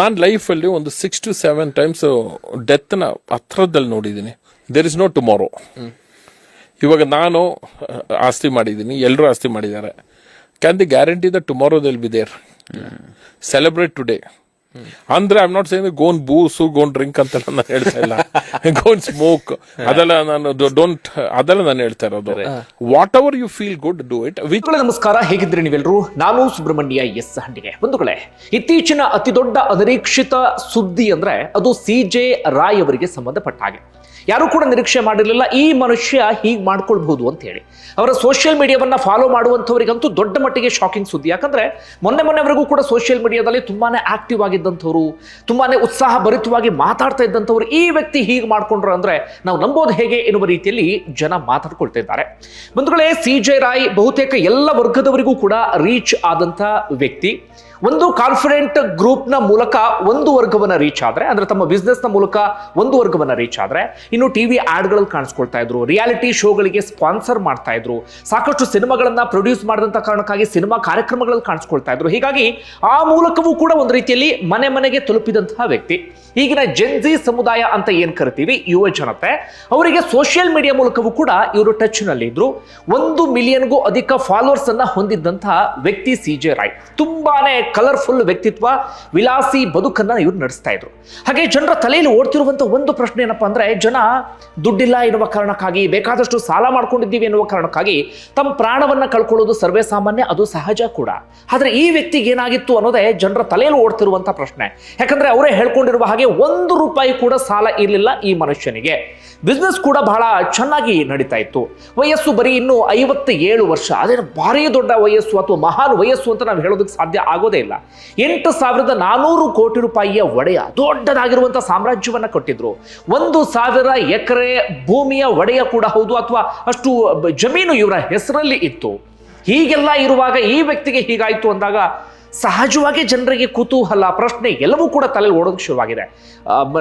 ನಾನು ಲೈಫಲ್ಲಿ ಒಂದು ಸಿಕ್ಸ್ ಟು ಸೆವೆನ್ ಟೈಮ್ಸ್ ಡೆತ್ನ ಹತ್ರದಲ್ಲಿ ನೋಡಿದ್ದೀನಿ. ದೇರ್ ಇಸ್ ನೋ ಟುಮಾರೋ ಇವಾಗ ನಾನು ಆಸ್ತಿ ಮಾಡಿದ್ದೀನಿ. ಎಲ್ಲರೂ ಆಸ್ತಿ ಮಾಡಿದ್ದಾರೆ. Can the guarantee the tomorrow will be there celebrate today ಅಂದ್ರೆ I not saying go and booze go and drink ಅಂತ ನಾನು ಹೇಳ್ತಾ ಇಲ್ಲ. ಗೋನ್ ಸ್ಮೋಕ್ ಅದೆಲ್ಲ ನಾನು ಡೋಂಟ್ ಅದೆಲ್ಲ ನಾನು ಹೇಳ್ತಾ ಇರೋದು. Whatever you feel good do it which ಬಂಧುಗಳೇ ನಮಸ್ಕಾರ. ಹೇಗಿದ್ರಿ ನೀವೆಲ್ಲರೂ? ನಾನು ಸುಬ್ರಹ್ಮಣ್ಯ ಎಸ್ ಹಂಡಿಗೆ. ಬಂಧುಗಳೇ ಇತ್ತೀಚಿನ ಅತಿ ದೊಡ್ಡ ಅನಿರೀಕ್ಷಿತ ಸುದ್ದಿ ಅಂದ್ರೆ ಅದು ಸಿ ಜೆ ರಾಯ್ ಅವರಿಗೆ ಸಂಬಂಧಪಟ್ಟ ಹಾಗೆ. ಯಾರು ಕೂಡ ನಿರೀಕ್ಷೆ ಮಾಡಿರಲಿಲ್ಲ, ಈ ಮನುಷ್ಯ ಹೀಗೆ ಮಾಡ್ಕೊಳ್ಬಹುದು ಅಂತ ಹೇಳಿ. ಅವರ ಸೋಷಿಯಲ್ ಮೀಡಿಯಾವನ್ನು ಫಾಲೋ ಮಾಡುವಂಥವರಿಗಂತೂ ದೊಡ್ಡ ಮಟ್ಟಿಗೆ ಶಾಕಿಂಗ್ ಸುದ್ದಿ. ಯಾಕಂದ್ರೆ ಮೊನ್ನೆ ಮೊನ್ನೆವರೆಗೂ ಕೂಡ ಸೋಷಿಯಲ್ ಮೀಡಿಯಾದಲ್ಲಿ ತುಂಬಾನೇ ಆಕ್ಟಿವ್ ಆಗಿದ್ದಂಥವ್ರು, ತುಂಬಾನೇ ಉತ್ಸಾಹ ಭರಿತವಾಗಿ ಮಾತಾಡ್ತಾ ಇದ್ದಂಥವ್ರು, ಈ ವ್ಯಕ್ತಿ ಹೀಗೆ ಮಾಡ್ಕೊಂಡ್ರು ಅಂದ್ರೆ ನಾವು ನಂಬೋದು ಹೇಗೆ ಎನ್ನುವ ರೀತಿಯಲ್ಲಿ ಜನ ಮಾತಾಡ್ಕೊಳ್ತಿದ್ದಾರೆ ಬಂಧುಗಳೇ, ಸಿ ಜೆ ರಾಯ್ ಬಹುತೇಕ ಎಲ್ಲ ವರ್ಗದವರಿಗೂ ಕೂಡ ರೀಚ್ ಆದಂಥ ವ್ಯಕ್ತಿ. ಒಂದು ಕಾನ್ಫಿಡೆಂಟ್ ಗ್ರೂಪ್ನ ಮೂಲಕ ಒಂದು ವರ್ಗವನ್ನ ರೀಚ್ ಆದರೆ, ಅಂದ್ರೆ ತಮ್ಮ ಬಿಸ್ನೆಸ್ನ ಮೂಲಕ ಒಂದು ವರ್ಗವನ್ನ ರೀಚ್ ಆದರೆ, ಇನ್ನು ಟಿವಿ ಆ್ಯಡ್ಗಳಲ್ಲಿ ಕಾಣಿಸ್ಕೊಳ್ತಾ ಇದ್ರು ರಿಯಾಲಿಟಿ ಶೋಗಳಿಗೆ ಸ್ಪಾನ್ಸರ್ ಮಾಡ್ತಾ ಇದ್ರು, ಸಾಕಷ್ಟು ಸಿನಿಮಾಗಳನ್ನು ಪ್ರೊಡ್ಯೂಸ್ ಮಾಡಿದಂಥ ಕಾರಣಕ್ಕಾಗಿ ಸಿನಿಮಾ ಕಾರ್ಯಕ್ರಮಗಳಲ್ಲಿ ಕಾಣಿಸ್ಕೊಳ್ತಾ ಇದ್ರು. ಹೀಗಾಗಿ ಆ ಮೂಲಕವೂ ಕೂಡ ಒಂದು ರೀತಿಯಲ್ಲಿ ಮನೆ ಮನೆಗೆ ತಲುಪಿದಂತಹ ವ್ಯಕ್ತಿ. ಈಗಿನ ಜೆನ್ಜಿ ಸಮುದಾಯ ಅಂತ ಏನು ಕರಿತೀವಿ? ಯುವ ಜನತೆ. ಅವರಿಗೆ ಸೋಷಿಯಲ್ ಮೀಡಿಯಾ ಮೂಲಕವೂ ಕೂಡ ಇವರು ಟಚ್ನಲ್ಲಿ ಇದ್ರು ಒಂದು ಮಿಲಿಯನ್ಗೂ ಅಧಿಕ ಫಾಲೋವರ್ಸ್ ಅನ್ನ ಹೊಂದಿದ್ದಂತಹ ವ್ಯಕ್ತಿ ಸಿ ಜೆ ರಾಯ್. ತುಂಬಾನೇ ಕಲರ್ಫುಲ್ ವ್ಯಕ್ತಿತ್ವ, ವಿಲಾಸಿ ಬದುಕನ್ನ ಇವ್ರು ನಡೆಸ್ತಾ ಇದ್ರು. ಹಾಗೆ ಜನರ ತಲೆಯಲ್ಲಿ ಓಡ್ತಿರುವಂಥ ಒಂದು ಪ್ರಶ್ನೆ ಏನಪ್ಪಾ ಅಂದ್ರೆ, ಜನ ದುಡ್ಡಿಲ್ಲ ಎನ್ನುವ ಕಾರಣಕ್ಕಾಗಿ, ಬೇಕಾದಷ್ಟು ಸಾಲ ಮಾಡ್ಕೊಂಡಿದ್ದೀವಿ ಎನ್ನುವ ಕಾರಣಕ್ಕಾಗಿ ತಮ್ಮ ಪ್ರಾಣವನ್ನು ಕಳ್ಕೊಳ್ಳೋದು ಸರ್ವೇ ಸಾಮಾನ್ಯ, ಅದು ಸಹಜ ಕೂಡ. ಆದರೆ ಈ ವ್ಯಕ್ತಿಗೆ ಏನಾಗಿತ್ತು ಅನ್ನೋದೇ ಜನರ ತಲೆಯಲ್ಲಿ ಓಡ್ತಿರುವಂಥ ಪ್ರಶ್ನೆ. ಯಾಕಂದ್ರೆ ಅವರೇ ಹೇಳ್ಕೊಂಡಿರುವ ಹಾಗೆ ಒಂದು ರೂಪಾಯಿ ಕೂಡ ಸಾಲ ಇರಲಿಲ್ಲ ಈ ಮನುಷ್ಯನಿಗೆ. ಬಿಸ್ನೆಸ್ ಕೂಡ ಬಹಳ ಚೆನ್ನಾಗಿ ನಡೀತಾ ಇತ್ತು. ವಯಸ್ಸು ಬರೀ ಇನ್ನು ಐವತ್ತ ಏಳು ವರ್ಷ. ಅದೇನು ಭಾರಿ ದೊಡ್ಡ ವಯಸ್ಸು ಅಥವಾ ಮಹಾನ್ ವಯಸ್ಸು ಅಂತ ನಾವು ಹೇಳೋದಕ್ಕೆ ಸಾಧ್ಯ ಆಗೋದೇ ಇಲ್ಲ. ಎಂಟು ಸಾವಿರದ ನಾನೂರು ಕೋಟಿ ರೂಪಾಯಿಯ ಒಡೆಯ, ದೊಡ್ಡದಾಗಿರುವಂಥ ಸಾಮ್ರಾಜ್ಯವನ್ನ ಕೊಟ್ಟಿದ್ರು. ಒಂದು ಸಾವಿರ ಎಕರೆ ಭೂಮಿಯ ಒಡೆಯ ಕೂಡ ಹೌದು ಅಥವಾ ಅಷ್ಟು ಜಮೀನು ಇವರ ಹೆಸರಲ್ಲಿ ಇತ್ತು. ಹೀಗೆಲ್ಲ ಇರುವಾಗ ಈ ವ್ಯಕ್ತಿಗೆ ಹೀಗಾಯ್ತು ಅಂದಾಗ ಸಹಜವಾಗಿ ಜನರಿಗೆ ಕುತೂಹಲ, ಪ್ರಶ್ನೆ ಎಲ್ಲವೂ ಕೂಡ ತಲೆಯಲ್ಲಿ ಓಡೋದಕ್ಕೆ ಶುರುವಾಗಿದೆ.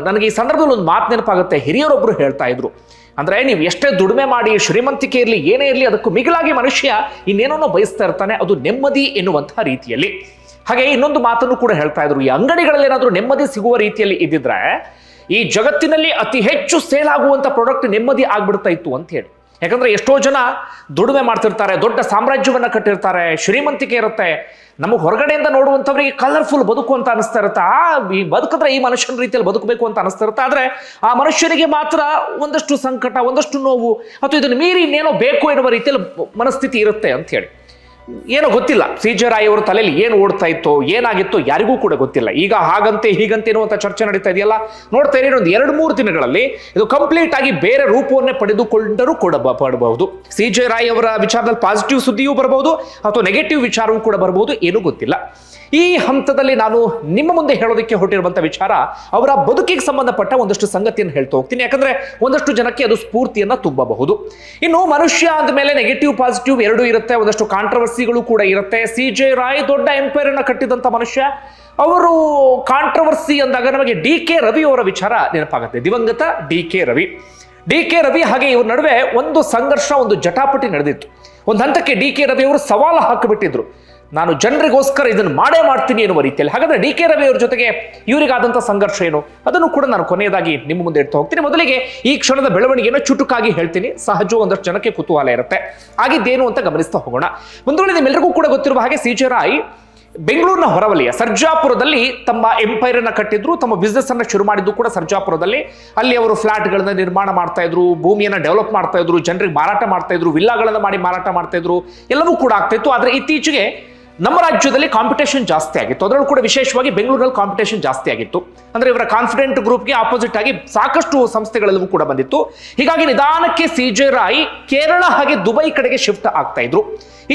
ನನಗೆ ಈ ಸಂದರ್ಭದಲ್ಲಿ ಒಂದು ಮಾತು ನೆನಪಾಗುತ್ತೆ. ಹಿರಿಯರೊಬ್ಬರು ಹೇಳ್ತಾ ಇದ್ರು. ಅಂದ್ರೆ ನೀವು ಎಷ್ಟೇ ದುಡಿಮೆ ಮಾಡಿ ಶ್ರೀಮಂತಿಕೆ ಇರಲಿ, ಏನೇ ಇರಲಿ, ಅದಕ್ಕೂ ಮಿಗಿಲಾಗಿ ಮನುಷ್ಯ ಇನ್ನೇನೋ ಬಯಸ್ತಾ ಇರ್ತಾನೆ, ಅದು ನೆಮ್ಮದಿ ಎನ್ನುವಂತಹ ರೀತಿಯಲ್ಲಿ. ಹಾಗೆ ಇನ್ನೊಂದು ಮಾತನ್ನು ಕೂಡ ಹೇಳ್ತಾ ಇದ್ರು. ಈ ಅಂಗಡಿಗಳಲ್ಲಿ ಏನಾದರೂ ನೆಮ್ಮದಿ ಸಿಗುವ ರೀತಿಯಲ್ಲಿ ಇದ್ದಿದ್ರೆ ಈ ಜಗತ್ತಿನಲ್ಲಿ ಅತಿ ಹೆಚ್ಚು ಸೇಲ್ ಆಗುವಂಥ ಪ್ರಾಡಕ್ಟ್ ನೆಮ್ಮದಿ ಆಗ್ಬಿಡ್ತಾ ಇತ್ತು ಅಂತ ಹೇಳಿ. ಯಾಕಂದ್ರೆ ಎಷ್ಟೋ ಜನ ದುಡಿಮೆ ಮಾಡ್ತಿರ್ತಾರೆ, ದೊಡ್ಡ ಸಾಮ್ರಾಜ್ಯವನ್ನು ಕಟ್ಟಿರ್ತಾರೆ, ಶ್ರೀಮಂತಿಕೆ ಇರುತ್ತೆ. ನಮಗೆ ಹೊರಗಡೆಯಿಂದ ನೋಡುವಂಥವ್ರಿಗೆ ಕಲರ್ಫುಲ್ ಬದುಕು ಅಂತ ಅನಿಸ್ತಾ ಇರುತ್ತೆ. ಆ, ಈ ಬದುಕಿದ್ರೆ ಈ ಮನುಷ್ಯನ ರೀತಿಯಲ್ಲಿ ಬದುಕಬೇಕು ಅಂತ ಅನಿಸ್ತಾ ಇರುತ್ತೆ. ಆದರೆ ಆ ಮನುಷ್ಯನಿಗೆ ಮಾತ್ರ ಒಂದಷ್ಟು ಸಂಕಟ, ಒಂದಷ್ಟು ನೋವು, ಅಥವಾ ಇದನ್ನು ಮೀರಿ ಇನ್ನೇನೋ ಬೇಕು ಎನ್ನುವ ರೀತಿಯಲ್ಲಿ ಮನಸ್ಥಿತಿ ಇರುತ್ತೆ ಅಂತ ಹೇಳಿ. ಏನೋ ಗೊತ್ತಿಲ್ಲ. ಸಿ ಜೆ ರಾಯ್ ಅವರ ತಲೆಯಲ್ಲಿ ಏನು ಓಡ್ತಾ ಇತ್ತೋ, ಏನಾಗಿತ್ತೋ ಯಾರಿಗೂ ಕೂಡ ಗೊತ್ತಿಲ್ಲ. ಈಗ ಹಾಗಂತೆ ಹೀಗಂತೆ ಅನ್ನುವಂಥ ಚರ್ಚೆ ನಡೀತಾ ಇದೆಯಲ್ಲ? ನೋಡ್ತಾ ಇರೋ ಒಂದು ಎರಡು ಮೂರು ದಿನಗಳಲ್ಲಿ ಇದು ಕಂಪ್ಲೀಟ್ ಆಗಿ ಬೇರೆ ರೂಪವನ್ನೇ ಪಡೆದುಕೊಂಡರೂ ಕೂಡ ಪಡಬಹುದು. ಸಿ ರಾಯ್ ಅವರ ವಿಚಾರದಲ್ಲಿ ಪಾಸಿಟಿವ್ ಸುದ್ದಿಯೂ ಬರಬಹುದು, ಅಥವಾ ನೆಗೆಟಿವ್ ವಿಚಾರವೂ ಕೂಡ ಬರಬಹುದು, ಏನೂ ಗೊತ್ತಿಲ್ಲ. ಈ ಹಂತದಲ್ಲಿ ನಾನು ನಿಮ್ಮ ಮುಂದೆ ಹೇಳೋದಕ್ಕೆ ಹೊರಟಿರುವಂತ ವಿಚಾರ, ಅವರ ಬದುಕಿಗೆ ಸಂಬಂಧಪಟ್ಟ ಒಂದಷ್ಟು ಸಂಗತಿಯನ್ನು ಹೇಳ್ತಾ ಹೋಗ್ತೀನಿ. ಯಾಕಂದ್ರೆ ಒಂದಷ್ಟು ಜನಕ್ಕೆ ಅದು ಸ್ಫೂರ್ತಿಯನ್ನು ತುಂಬಬಹುದು. ಇನ್ನು ಮನುಷ್ಯ ಅಂದ ಮೇಲೆ ನೆಗೆಟಿವ್ ಪಾಸಿಟಿವ್ ಎರಡೂ ಇರುತ್ತೆ, ಒಂದಷ್ಟು ಕಾಂಟ್ರವರ್ಸಿಗಳು ಕೂಡ ಇರುತ್ತೆ. ಸಿ ಜೆ ರಾಯ್ ದೊಡ್ಡ ಎಂಪೈರ್ ಅನ್ನ ಕಟ್ಟಿದಂತ ಮನುಷ್ಯ. ಅವರು ಕಾಂಟ್ರವರ್ಸಿ ಅಂದಾಗ ನಮಗೆ ಡಿ ಕೆ ರವಿ ಅವರ ವಿಚಾರ ನೆನಪಾಗುತ್ತೆ. ದಿವಂಗತ D K Ravi. D K Ravi ಹಾಗೆ ಇವ್ರ ನಡುವೆ ಒಂದು ಸಂಘರ್ಷ, ಒಂದು ಜಟಾಪಟಿ ನಡೆದಿತ್ತು. ಒಂದು ಹಂತಕ್ಕೆ ಡಿ ಕೆ ರವಿ ಅವರು ಸವಾಲು ಹಾಕಿಬಿಟ್ಟಿದ್ರು. ನಾನು ಜನರಿಗೋಸ್ಕರ ಇದನ್ನು ಮಾಡೇ ಮಾಡ್ತೀನಿ ಎನ್ನುವ ರೀತಿಯಲ್ಲಿ. ಹಾಗಾದ್ರೆ ಡಿ ಕೆ ರವಿ ಅವ್ರ ಜೊತೆಗೆ ಇವರಿಗಾದಂಥ ಸಂಘರ್ಷ ಏನು? ಅದನ್ನು ಕೂಡ ನಾನು ಕೊನೆಯದಾಗಿ ನಿಮ್ಮ ಮುಂದೆ ಇಡ್ತಾ ಹೋಗ್ತೀನಿ. ಮೊದಲಿಗೆ ಈ ಕ್ಷಣದ ಬೆಳವಣಿಗೆಯನ್ನು ಚುಟುಕಾಗಿ ಹೇಳ್ತೀನಿ. ಸಹಜ ಒಂದಷ್ಟು ಜನಕ್ಕೆ ಕುತೂಹಲ ಇರುತ್ತೆ. ಆಗಿದ್ದೇನು ಅಂತ ಗಮನಿಸ್ತಾ ಹೋಗೋಣ. ಒಂದು ವೇಳೆ ನಿಮ್ಮೆಲ್ಲರಿಗೂ ಕೂಡ ಗೊತ್ತಿರುವ ಹಾಗೆ ಸಿ ಜೆ ರಾಯ್ ಬೆಂಗಳೂರಿನ ಹೊರವಲಯ, ಸರ್ಜಾಪುರದಲ್ಲಿ ತಮ್ಮ ಎಂಪೈರ್ ಅನ್ನ ಕಟ್ಟಿದ್ರು, ತಮ್ಮ ಬಿಸ್ನೆಸ್ ಅನ್ನ ಶುರು ಮಾಡಿದ್ದು ಕೂಡ ಸರ್ಜಾಪುರದಲ್ಲಿ. ಅಲ್ಲಿ ಅವರು ಫ್ಲಾಟ್ಗಳನ್ನ ನಿರ್ಮಾಣ ಮಾಡ್ತಾ ಇದ್ರು, ಭೂಮಿಯನ್ನ ಡೆವಲಪ್ ಮಾಡ್ತಾ ಇದ್ರು, ಜನರಿಗೆ ಮಾರಾಟ ಮಾಡ್ತಾ ಇದ್ರು ವಿಲ್ಲಾಗಳನ್ನ ಮಾಡಿ ಮಾರಾಟ ಮಾಡ್ತಾ ಇದ್ರು. ಎಲ್ಲವೂ ಕೂಡ ಆಗ್ತಾ ಇತ್ತು. ಆದ್ರೆ ಇತ್ತೀಚೆಗೆ ನಮ್ಮ ರಾಜ್ಯದಲ್ಲಿ ಕಾಂಪಿಟೇಷನ್ ಜಾಸ್ತಿ ಆಗಿತ್ತು. ಅದರಲ್ಲೂ ಕೂಡ ವಿಶೇಷವಾಗಿ ಬೆಂಗಳೂರಲ್ಲಿ ಕಾಂಪಿಟೇಷನ್ ಜಾಸ್ತಿ ಆಗಿತ್ತು. ಅಂದ್ರೆ ಇವರ ಕಾನ್ಫಿಡೆಂಟ್ ಗ್ರೂಪ್ಗೆ ಆಪೋಸಿಟ್ ಆಗಿ ಸಾಕಷ್ಟು ಸಂಸ್ಥೆಗಳೆಲ್ಲವೂ ಕೂಡ ಬಂದಿತ್ತು. ಹೀಗಾಗಿ ನಿಧಾನಕ್ಕೆ ಸಿ ಜೆ ರಾಯ್ ಕೇರಳ ಹಾಗೆ ದುಬೈ ಕಡೆಗೆ ಶಿಫ್ಟ್ ಆಗ್ತಾ ಇದ್ರು.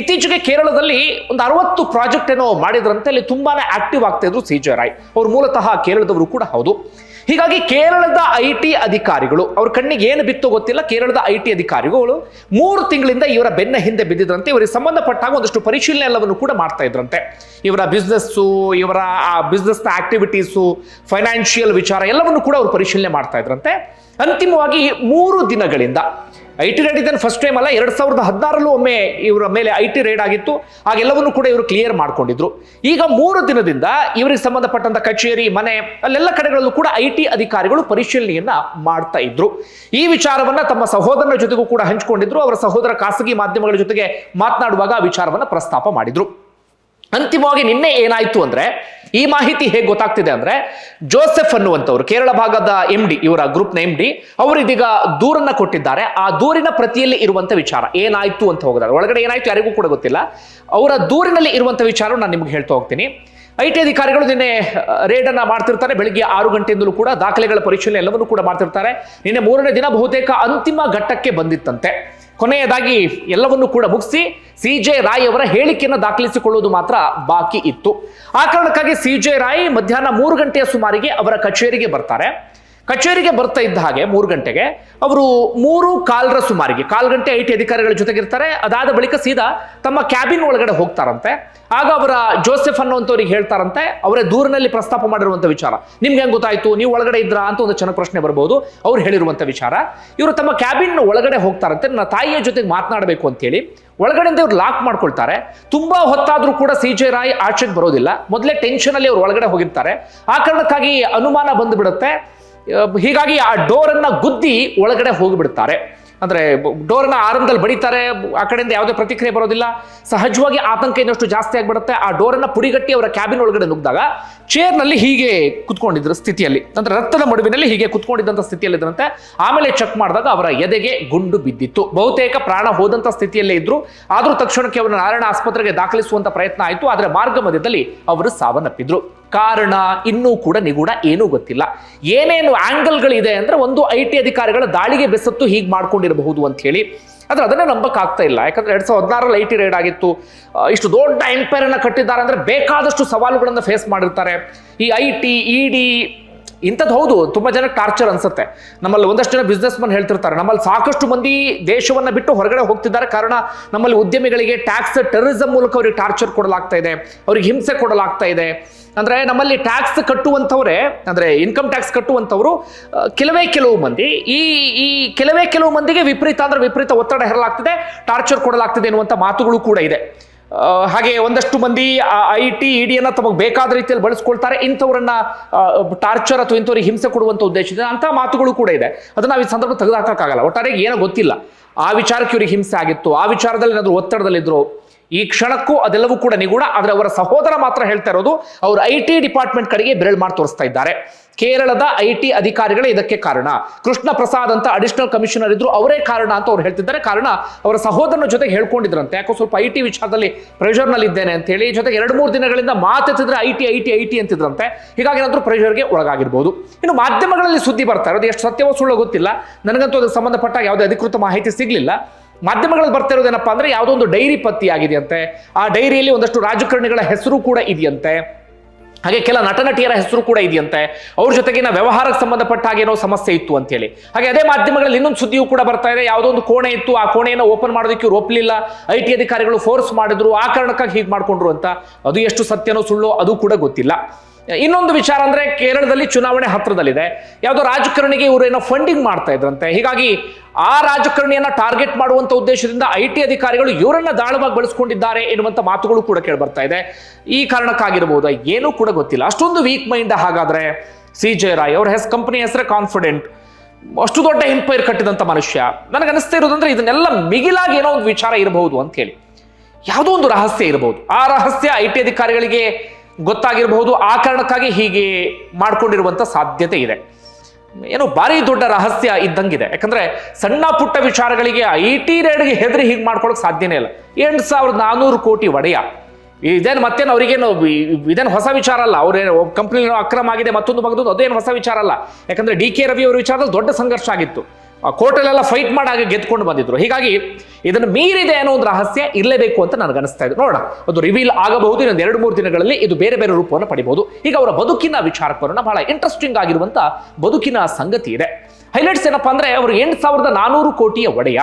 ಇತ್ತೀಚೆಗೆ ಕೇರಳದಲ್ಲಿ ಒಂದು ಅರವತ್ತು ಪ್ರಾಜೆಕ್ಟ್ ಏನೋ ಮಾಡಿದ್ರಂತೆ, ಅಲ್ಲಿ ತುಂಬಾನೇ ಆಕ್ಟಿವ್ ಆಗ್ತಾ ಇದ್ರು ಸಿ ಜೆ ರಾಯ್. ಅವರು ಮೂಲತಃ ಕೇರಳದವರು ಕೂಡ ಹೌದು. ಹೀಗಾಗಿ ಕೇರಳದ ಐ ಟಿ ಅಧಿಕಾರಿಗಳು, ಅವ್ರ ಕಣ್ಣಿಗೆ ಏನು ಬಿತ್ತು ಗೊತ್ತಿಲ್ಲ, ಕೇರಳದ ಐ ಟಿ ಅಧಿಕಾರಿಗಳು ಮೂರು ತಿಂಗಳಿಂದ ಇವರ ಬೆನ್ನ ಹಿಂದೆ ಬಿದ್ದಿದ್ರಂತೆ, ಇವರಿಗೆ ಸಂಬಂಧಪಟ್ಟಾಗ ಒಂದಷ್ಟು ಪರಿಶೀಲನೆ ಎಲ್ಲವನ್ನು ಕೂಡ ಮಾಡ್ತಾ ಇದ್ರಂತೆ. ಇವರ ಬಿಸ್ನೆಸ್ಸು ಇವರ ಬಿಸ್ನೆಸ್ನ ಆಕ್ಟಿವಿಟೀಸು ಫೈನಾನ್ಷಿಯಲ್ ವಿಚಾರ ಎಲ್ಲವನ್ನು ಕೂಡ ಅವರು ಪರಿಶೀಲನೆ ಮಾಡ್ತಾ ಇದ್ರಂತೆ. ಅಂತಿಮವಾಗಿ ಮೂರು ದಿನಗಳಿಂದ ಐ ಟಿ ರೇಡ್ ಇದನ್ನು ಫಸ್ಟ್ ಟೈಮ್ ಅಲ್ಲ, ಎರಡು ಸಾವಿರದ ಹದಿನಾರಲ್ಲೂ ಒಮ್ಮೆ ಇವರ ಮೇಲೆ ಐ ಟಿ ರೇಡ್ ಆಗಿತ್ತು. ಹಾಗೆಲ್ಲವನ್ನು ಕೂಡ ಇವರು ಕ್ಲಿಯರ್ ಮಾಡ್ಕೊಂಡಿದ್ರು. ಈಗ ಮೂರು ದಿನದಿಂದ ಇವರಿಗೆ ಸಂಬಂಧಪಟ್ಟಂತ ಕಚೇರಿ, ಮನೆ, ಅಲ್ಲೆಲ್ಲ ಕಡೆಗಳಲ್ಲೂ ಕೂಡ ಐ ಟಿ ಅಧಿಕಾರಿಗಳು ಪರಿಶೀಲನೆಯನ್ನ ಮಾಡ್ತಾ ಇದ್ರು. ಈ ವಿಚಾರವನ್ನ ತಮ್ಮ ಸಹೋದರನ ಜೊತೆಗೂ ಕೂಡ ಹಂಚಿಕೊಂಡಿದ್ರು. ಅವರ ಸಹೋದರ ಖಾಸಗಿ ಮಾಧ್ಯಮಗಳ ಜೊತೆಗೆ ಮಾತನಾಡುವಾಗ ಆ ವಿಚಾರವನ್ನ ಪ್ರಸ್ತಾಪ ಮಾಡಿದ್ರು. ಅಂತಿಮವಾಗಿ ನಿನ್ನೆ ಏನಾಯ್ತು ಅಂದ್ರೆ, ಈ ಮಾಹಿತಿ ಹೇಗೆ ಗೊತ್ತಾಗ್ತಿದೆ ಅಂದ್ರೆ, ಜೋಸೆಫ್ ಅನ್ನುವಂಥವ್ರು, ಕೇರಳ ಭಾಗದ ಎಂ ಡಿ ಇವರ ಗ್ರೂಪ್ನ ಎಂ ಡಿ ಅವರು ಇದೀಗ ದೂರನ್ನ ಕೊಟ್ಟಿದ್ದಾರೆ. ಆ ದೂರಿನ ಪ್ರತಿಯಲ್ಲಿ ಇರುವಂತ ವಿಚಾರ, ಏನಾಯ್ತು ಅಂತ ಹೋಗಿದ್ದಾರೆ ಒಳಗಡೆ ಏನಾಯ್ತು ಯಾರಿಗೂ ಕೂಡ ಗೊತ್ತಿಲ್ಲ. ಅವರ ದೂರಿನಲ್ಲಿ ಇರುವಂತ ವಿಚಾರ ನಾನು ನಿಮ್ಗೆ ಹೇಳ್ತಾ ಹೋಗ್ತೀನಿ. ಐ ಟಿ ಅಧಿಕಾರಿಗಳು ನಿನ್ನೆ ರೇಡ್ ಅನ್ನ ಮಾಡ್ತಿರ್ತಾರೆ. ಬೆಳಿಗ್ಗೆ ಆರು ಗಂಟೆಯಿಂದಲೂ ಕೂಡ ದಾಖಲೆಗಳ ಪರಿಶೀಲನೆ ಎಲ್ಲವನ್ನೂ ಕೂಡ ಮಾಡ್ತಿರ್ತಾರೆ. ನಿನ್ನೆ ಮೂರನೇ ದಿನ ಬಹುತೇಕ ಅಂತಿಮ ಘಟ್ಟಕ್ಕೆ ಬಂದಿತ್ತಂತೆ. ಕೊನೆಯದಾಗಿ ಎಲ್ಲವನ್ನು ಕೂಡ ಮುಗಿಸಿ ಸಿ ಜೆ ರಾಯ್ ಅವರ ಹೇಳಿಕೆಯನ್ನು ದಾಖಲಿಸಿಕೊಳ್ಳುವುದು ಮಾತ್ರ ಬಾಕಿ ಇತ್ತು. ಆ ಕಾರಣಕ್ಕಾಗಿ ಸಿ ಜೆ ರಾಯ್ ಮಧ್ಯಾಹ್ನ ಮೂರು ಗಂಟೆಯ ಸುಮಾರಿಗೆ ಅವರ ಕಚೇರಿಗೆ ಬರ್ತಾರೆ. ಕಚೇರಿಗೆ ಬರ್ತಾ ಇದ್ದ ಹಾಗೆ ಮೂರು ಗಂಟೆಗೆ ಅವರು ಮೂರು ಕಾಲರ ಸುಮಾರಿಗೆ, ಕಾಲು ಗಂಟೆ ಐ ಟಿ ಅಧಿಕಾರಿಗಳ ಜೊತೆಗಿರ್ತಾರೆ. ಅದಾದ ಬಳಿಕ ಸೀದಾ ತಮ್ಮ ಕ್ಯಾಬಿನ್ ಒಳಗಡೆ ಹೋಗ್ತಾರಂತೆ. ಆಗ ಅವರ ಜೋಸೆಫ್ ಅನ್ನುವಂಥವ್ರಿಗೆ ಹೇಳ್ತಾರಂತೆ, ಅವರೇ ದೂರಿನಲ್ಲಿ ಪ್ರಸ್ತಾಪ ಮಾಡಿರುವಂಥ ವಿಚಾರ. ನಿಮ್ಗೆ ಹೆಂಗೆ ಗೊತ್ತಾಯ್ತು? ನೀವು ಒಳಗಡೆ ಇದ್ರಾ ಅಂತ ಒಂದು ಚೆನ್ನಾಗಿ ಪ್ರಶ್ನೆ ಬರ್ಬೋದು. ಅವ್ರು ಹೇಳಿರುವಂಥ ವಿಚಾರ. ಇವರು ತಮ್ಮ ಕ್ಯಾಬಿನ್ ಒಳಗಡೆ ಹೋಗ್ತಾರಂತೆ. ನನ್ನ ತಾಯಿಯ ಜೊತೆಗೆ ಮಾತನಾಡಬೇಕು ಅಂತೇಳಿ ಒಳಗಡೆಯಿಂದ ಇವ್ರು ಲಾಕ್ ಮಾಡ್ಕೊಳ್ತಾರೆ. ತುಂಬಾ ಹೊತ್ತಾದ್ರೂ ಕೂಡ ಸಿ ಜೆ ರಾಯ್ ಆಚೆಗೆ ಬರೋದಿಲ್ಲ. ಮೊದಲೇ ಟೆನ್ಷನ್ ಅಲ್ಲಿ ಅವ್ರು ಒಳಗಡೆ ಹೋಗಿರ್ತಾರೆ. ಆ ಕಾರಣಕ್ಕಾಗಿ ಅನುಮಾನ ಬಂದ್ಬಿಡುತ್ತೆ. ಹೀಗಾಗಿ ಆ ಡೋರನ್ನು ಗುದ್ದಿ ಒಳಗಡೆ ಹೋಗಿಬಿಡ್ತಾರೆ. ಅಂದ್ರೆ ಡೋರ್ನ ಆರಂಭದಲ್ಲಿ ಬಡಿತಾರೆ, ಆ ಕಡೆಯಿಂದ ಯಾವುದೇ ಪ್ರತಿಕ್ರಿಯೆ ಬರೋದಿಲ್ಲ. ಸಹಜವಾಗಿ ಆತಂಕ ಇನ್ನಷ್ಟು ಜಾಸ್ತಿ ಆಗ್ಬಿಡುತ್ತೆ. ಆ ಡೋರನ್ನು ಪುಡಿಗಟ್ಟಿ ಅವರ ಕ್ಯಾಬಿನ್ ಒಳಗಡೆ ನುಗ್ಗಿದಾಗ ಚೇರ್ನಲ್ಲಿ ಹೀಗೆ ಕುತ್ಕೊಂಡಿದ್ರ ಸ್ಥಿತಿಯಲ್ಲಿ. ಅಂದ್ರೆ ರಕ್ತದ ಮಡುವಿನಲ್ಲಿ ಹೀಗೆ ಕುತ್ಕೊಂಡಿದ್ದಂಥ ಸ್ಥಿತಿಯಲ್ಲಿದ್ದರಂತೆ ಆಮೇಲೆ ಚೆಕ್ ಮಾಡಿದಾಗ ಅವರ ಎದೆಗೆ ಗುಂಡು ಬಿದ್ದಿತ್ತು. ಬಹುತೇಕ ಪ್ರಾಣ ಹೋದಂಥ ಸ್ಥಿತಿಯಲ್ಲೇ ಇದ್ರು. ಆದರೂ ತಕ್ಷಣಕ್ಕೆ ಅವರು ನಾರಾಯಣ ಆಸ್ಪತ್ರೆಗೆ ದಾಖಲಿಸುವಂತ ಪ್ರಯತ್ನ ಆಯಿತು. ಆದರೆ ಮಾರ್ಗ ಮಧ್ಯದಲ್ಲಿ ಅವರು ಸಾವನ್ನಪ್ಪಿದ್ರು. ಕಾರಣ ಇನ್ನೂ ಕೂಡ ನಿಗೂಢ ಏನೂ ಗೊತ್ತಿಲ್ಲ. ಏನೇನು ಆಂಗಲ್ಗಳಿದೆ ಅಂದ್ರೆ ಒಂದು ಐ ಟಿ ಅಧಿಕಾರಿಗಳ ದಾಳಿಗೆ ಬೆಸತ್ತು ಹೀಗೆ ಮಾಡ್ಕೊಂಡಿರಬಹುದು ಅಂತ ಹೇಳಿ. ಆದ್ರೆ ಅದನ್ನೇ ನಂಬಕ್ ಆಗ್ತಾ ಇಲ್ಲ. ಯಾಕಂದ್ರೆ ಎರಡ್ ಸಾವಿರದ ಹದಿನಾರಲ್ಲಿ ಐ ಟಿ ರೈಡ್ ಆಗಿತ್ತು. ಇಷ್ಟು ದೊಡ್ಡ ಎಂಪೈರ್ ಅನ್ನ ಕಟ್ಟಿದ್ದಾರೆ ಅಂದ್ರೆ ಬೇಕಾದಷ್ಟು ಸವಾಲುಗಳನ್ನು ಫೇಸ್ ಮಾಡಿರ್ತಾರೆ. ಈ ಐ ಟಿ, ಇ ಡಿ ಇಂಥದ್ದು ಹೌದು, ತುಂಬಾ ಜನ ಟಾರ್ಚರ್ ಅನ್ಸುತ್ತೆ. ನಮ್ಮಲ್ಲಿ ಒಂದಷ್ಟು ಜನ ಬಿಸ್ನೆಸ್ ಮನ್ ಹೇಳ್ತಿರ್ತಾರೆ, ನಮ್ಮಲ್ಲಿ ಸಾಕಷ್ಟು ಮಂದಿ ದೇಶವನ್ನ ಬಿಟ್ಟು ಹೊರಗಡೆ ಹೋಗ್ತಿದ್ದಾರೆ, ಕಾರಣ ನಮ್ಮಲ್ಲಿ ಉದ್ಯಮಿಗಳಿಗೆ ಟ್ಯಾಕ್ಸ್ ಟೆರರಿಸಂ ಮೂಲಕ ಅವ್ರಿಗೆ ಟಾರ್ಚರ್ ಕೊಡಲಾಗ್ತಾ ಇದೆ, ಅವ್ರಿಗೆ ಹಿಂಸೆ ಕೊಡಲಾಗ್ತಾ ಇದೆ. ಅಂದ್ರೆ ನಮ್ಮಲ್ಲಿ ಟ್ಯಾಕ್ಸ್ ಕಟ್ಟುವಂಥವ್ರೆ, ಅಂದ್ರೆ ಇನ್ಕಮ್ ಟ್ಯಾಕ್ಸ್ ಕಟ್ಟುವಂಥವ್ರು ಕೆಲವೇ ಕೆಲವು ಮಂದಿ, ಈ ಈ ಕೆಲವೇ ಕೆಲವು ಮಂದಿಗೆ ವಿಪರೀತ ಅಂದ್ರೆ ವಿಪರೀತ ಒತ್ತಡ ಹೇರಲಾಗ್ತಿದೆ, ಟಾರ್ಚರ್ ಕೊಡಲಾಗ್ತಿದೆ ಎನ್ನುವಂಥ ಮಾತುಗಳು ಕೂಡ ಇದೆ. ಹಾಗೆ ಒಂದಷ್ಟು ಮಂದಿ ಐ ಟಿ ಇಡಿಯನ್ನ ತಮಗೆ ಬೇಕಾದ ರೀತಿಯಲ್ಲಿ ಬಳಸ್ಕೊಳ್ತಾರೆ. ಇಂಥವ್ರನ್ನ ಟಾರ್ಚರ್ ಅಥವಾ ಇಂಥವ್ರಿಗೆ ಹಿಂಸೆ ಕೊಡುವಂತ ಉದ್ದೇಶದಿಂದ ಅಂತ ಮಾತುಗಳು ಕೂಡ ಇದೆ. ಅದನ್ನ ನಾವು ಈ ಸಂದರ್ಭ ತೆಗೆದುಹಾಕಕ್ಕಾಗಲ್ಲ. ಒಟ್ಟಾರೆ ಏನೋ ಗೊತ್ತಿಲ್ಲ. ಆ ವಿಚಾರಕ್ಕೆ ಇವ್ರಿಗೆ ಹಿಂಸೆ ಆಗಿತ್ತು. ಆ ವಿಚಾರದಲ್ಲಿ ಏನಾದ್ರು ಒತ್ತಡದಲ್ಲಿದ್ರು ಈ ಕ್ಷಣಕ್ಕೂ ಅದೆಲ್ಲವೂ ಕೂಡ ನಿಗೂಢ. ಆದರೆ ಅವರ ಸಹೋದರ ಮಾತ್ರ ಹೇಳ್ತಾ ಇರೋದು, ಅವರು ಐ ಟಿ ಡಿಪಾರ್ಟ್ಮೆಂಟ್ ಕಡೆಗೆ ಬೆರಳು ಮಾಡಿ ತೋರಿಸ್ತಾ ಇದ್ದಾರೆ. ಕೇರಳದ ಐ ಟಿ ಅಧಿಕಾರಿಗಳೇ ಇದಕ್ಕೆ ಕಾರಣ. ಕೃಷ್ಣ ಪ್ರಸಾದ್ ಅಂತ ಅಡಿಷನಲ್ ಕಮಿಷನರ್ ಇದ್ರು ಅವರೇ ಕಾರಣ ಅಂತ ಅವ್ರು ಹೇಳ್ತಿದ್ದಾರೆ. ಕಾರಣ ಅವರ ಸಹೋದರನ ಜೊತೆಗೆ ಹೇಳ್ಕೊಂಡಿದ್ರಂತೆ. ಯಾಕೋ ಸ್ವಲ್ಪ ಐ ಟಿ ವಿಚಾರದಲ್ಲಿ ಪ್ರೆಷರ್ನಲ್ಲಿ ಇದ್ದೇನೆ ಅಂತ ಹೇಳಿ ಜೊತೆಗೆ ಎರಡು ಮೂರು ದಿನಗಳಿಂದ ಮಾತೆತ್ತಿದ್ರೆ I T I T I T ಅಂತಿದ್ರಂತೆ. ಹೀಗಾಗಿ ಏನಾದರೂ ಪ್ರೆಷರ್ಗೆ ಒಳಗಾಗಿರ್ಬೋದು. ಇನ್ನು ಮಾಧ್ಯಮಗಳಲ್ಲಿ ಸುದ್ದಿ ಬರ್ತಾ ಇರೋದು, ಎಷ್ಟು ಸತ್ಯವೋ ಸುಳ್ಳು ಗೊತ್ತಿಲ್ಲ. ನನಗಂತೂ ಅದಕ್ಕೆ ಸಂಬಂಧಪಟ್ಟ ಯಾವುದೇ ಅಧಿಕೃತ ಮಾಹಿತಿ ಸಿಗ್ಲಿಲ್ಲ. ಮಾಧ್ಯಮಗಳಲ್ಲಿ ಬರ್ತಾ ಇರೋದೇನಪ್ಪ ಅಂದ್ರೆ ಯಾವುದೋ ಒಂದು ಡೈರಿ ಪತ್ತಿ ಆಗಿದೆಯಂತೆ ಆ ಡೈರಿಯಲ್ಲಿ ಒಂದಷ್ಟು ರಾಜಕಾರಣಿಗಳ ಹೆಸರು ಕೂಡ ಇದೆಯಂತೆ. ಹಾಗೆ ಕೆಲ ನಟ ನಟಿಯರ ಹೆಸರು ಕೂಡ ಇದೆಯಂತೆ. ಅವ್ರ ಜೊತೆಗಿನ ವ್ಯವಹಾರಕ್ಕೆ ಸಂಬಂಧಪಟ್ಟ ಹಾಗೆ ಏನೋ ಸಮಸ್ಯೆ ಇತ್ತು ಅಂತೇಳಿ. ಹಾಗೆ ಅದೇ ಮಾಧ್ಯಮಗಳಲ್ಲಿ ಇನ್ನೊಂದು ಸುದ್ದಿಯೂ ಕೂಡ ಬರ್ತಾ ಇದೆ. ಯಾವುದೋ ಒಂದು ಕೋಣೆ ಇತ್ತು, ಆ ಕೋಣೆಯನ್ನು ಓಪನ್ ಮಾಡೋದಕ್ಕೆ ಇವ್ರು ಒಪ್ಪಲಿಲ್ಲ ಐ ಟಿ ಅಧಿಕಾರಿಗಳು ಫೋರ್ಸ್ ಮಾಡಿದ್ರು. ಆ ಕಾರಣಕ್ಕಾಗಿ ಹೀಗೆ ಮಾಡ್ಕೊಂಡ್ರು ಅಂತ. ಅದು ಎಷ್ಟು ಸತ್ಯನೋ ಸುಳ್ಳು ಅದು ಕೂಡ ಗೊತ್ತಿಲ್ಲ. ಇನ್ನೊಂದು ವಿಚಾರ ಅಂದ್ರೆ ಕೇರಳದಲ್ಲಿ ಚುನಾವಣೆ ಹತ್ರದಲ್ಲಿದೆ. ಯಾವುದೋ ರಾಜಕಾರಣಿಗೆ ಇವರು ಏನೋ ಫಂಡಿಂಗ್ ಮಾಡ್ತಾ ಇದ್ರಂತೆ. ಹೀಗಾಗಿ ಆ ರಾಜಕಾರಣಿಯನ್ನ ಟಾರ್ಗೆಟ್ ಮಾಡುವಂತ ಉದ್ದೇಶದಿಂದ ಐ ಟಿ ಅಧಿಕಾರಿಗಳು ಇವರನ್ನ ದಾಳವಾಗಿ ಬಳಸ್ಕೊಂಡಿದ್ದಾರೆ ಎನ್ನುವಂತ ಮಾತುಗಳು ಕೂಡ ಕೇಳಿ ಬರ್ತಾ ಇದೆ. ಈ ಕಾರಣಕ್ಕಾಗಿರ್ಬೋದು ಏನೂ ಕೂಡ ಗೊತ್ತಿಲ್ಲ. ಅಷ್ಟೊಂದು ವೀಕ್ ಮೈಂಡ್ ಹಾಗಾದ್ರೆ ಸಿ ಜೆ ರಾಯ್ ಅವ್ರ ಹೆಸ್ ಕಂಪನಿ ಹೆಸರೇ ಕಾನ್ಫಿಡೆಂಟ್ ಅಷ್ಟು ದೊಡ್ಡ ಎಂಪೈರ್ ಕಟ್ಟಿದಂತ ಮನುಷ್ಯ. ನನಗೆ ಅನಿಸ್ತಾ ಇರೋದಂದ್ರೆ ಇದನ್ನೆಲ್ಲ ಮಿಗಿಲಾಗಿ ಏನೋ ಒಂದು ವಿಚಾರ ಇರಬಹುದು ಅಂತ ಹೇಳಿ. ಯಾವುದೋ ಒಂದು ರಹಸ್ಯ ಇರಬಹುದು. ಆ ರಹಸ್ಯ ಐ ಟಿ ಅಧಿಕಾರಿಗಳಿಗೆ ಗೊತ್ತಾಗಿರಬಹುದು, ಆ ಕಾರಣಕ್ಕಾಗಿ ಹೀಗೆ ಮಾಡ್ಕೊಂಡಿರುವಂತ ಸಾಧ್ಯತೆ ಇದೆ. ಏನೋ ಭಾರಿ ದೊಡ್ಡ ರಹಸ್ಯ ಇದ್ದಂಗಿದೆ. ಯಾಕಂದ್ರೆ ಸಣ್ಣ ಪುಟ್ಟ ವಿಚಾರಗಳಿಗೆ ಐ ಟಿ ರೇಡ್ಗೆ ಹೆದರಿ ಹೀಗೆ ಮಾಡ್ಕೊಳಕ್ ಸಾಧ್ಯನೇ ಇಲ್ಲ. ಎಂಟು ಸಾವಿರದ ನಾನ್ನೂರು ಕೋಟಿ ಒಡೆಯ. ಇದೇನು ಮತ್ತೇನು ಅವರಿಗೇನು ಇದೇನು ಹೊಸ ವಿಚಾರ ಅಲ್ಲ. ಅವ್ರೇನು ಕಂಪ್ನಿ ಅಕ್ರಮ ಆಗಿದೆ ಮತ್ತೊಂದು ಮಗದೊಂದು ಅದೇನು ಹೊಸ ವಿಚಾರ ಅಲ್ಲ. ಯಾಕಂದ್ರೆ ಡಿ ಕೆ ರವಿ ಅವರ ವಿಚಾರದಲ್ಲಿ ದೊಡ್ಡ ಸಂಘರ್ಷ ಆಗಿತ್ತು. ಕೋರ್ಟಲ್ಲೆಲ್ಲ ಫೈಟ್ ಮಾಡಾಗ ಗೆದ್ಕೊಂಡು ಬಂದಿದ್ರು. ಹೀಗಾಗಿ ಇದನ್ನು ಮೀರಿದೆ ಅನ್ನೋ ಒಂದು ರಹಸ್ಯ ಇರಲೇಬೇಕು ಅಂತ ನನಗೆ ಅನಿಸ್ತಾ ಇದೆ. ನೋಡೋಣ ಅದು ರಿವೀಲ್ ಆಗಬಹುದು, ಇನ್ನೊಂದು ಎರಡು, ಮೂರು ದಿನಗಳಲ್ಲಿ ಇದು ಬೇರೆ ಬೇರೆ ರೂಪವನ್ನು ಪಡಿಬಹುದು. ಈಗ ಅವರ ಬದುಕಿನ ವಿಚಾರಕ್ಕೆ ಬರೋಣ ಬಹಳ ಇಂಟ್ರೆಸ್ಟಿಂಗ್ ಆಗಿರುವಂತಹ ಬದುಕಿನ ಸಂಗತಿ ಇದೆ. ಹೈಲೈಟ್ಸ್ ಏನಪ್ಪಾ ಅಂದ್ರೆ, ಅವರು ಎಂಟು ಸಾವಿರದ ನಾನೂರು ಕೋಟಿಯ ಒಡೆಯ.